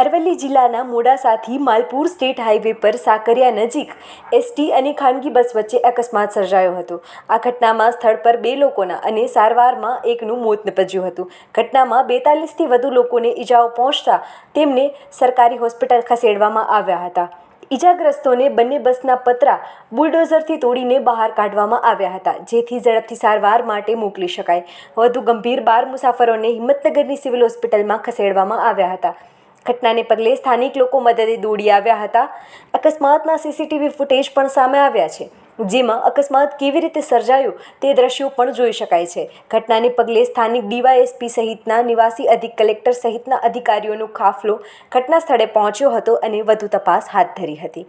અરવલ્લી જિલ્લાના મોડાસાથી Malpur state highway પર સાકરિયા નજીક એસટી અને ખાનગી બસ વચ્ચે અકસ્માત સર્જાયો હતો. આ ઘટનામાં સ્થળ પર બે લોકોના અને સારવારમાં એકનું મોત નિપજ્યું હતું. ઘટનામાં બેતાલીસથી વધુ લોકોને ઈજાઓ પહોંચતા તેમને સરકારી હોસ્પિટલ ખસેડવામાં આવ્યા હતા. ઈજાગ્રસ્તોને બંને બસના પતરા બુલડોઝરથી તોડીને બહાર કાઢવામાં આવ્યા હતા, જેથી ઝડપથી સારવાર માટે મોકલી શકાય. વધુ ગંભીર બાર મુસાફરોને હિંમતનગરની સિવિલ હોસ્પિટલમાં ખસેડવામાં આવ્યા હતા. ઘટનાને પગલે સ્થાનિક લોકો મદદે દોડી આવ્યા હતા. અકસ્માતના સીસીટીવી ફૂટેજ પણ સામે આવ્યા છે. જેમાં અકસ્માત કેવી રીતે સર્જાયો તે દ્રશ્યો પણ જોઈ શકાય છે. ઘટનાને પગલે સ્થાનિક ડીવાયએસપી સહિતના નિવાસી અધિક કલેક્ટર સહિતના અધિકારીઓનો કાફલો ઘટના સ્થળે પહોંચ્યો હતો અને વધુ તપાસ હાથ ધરી હતી.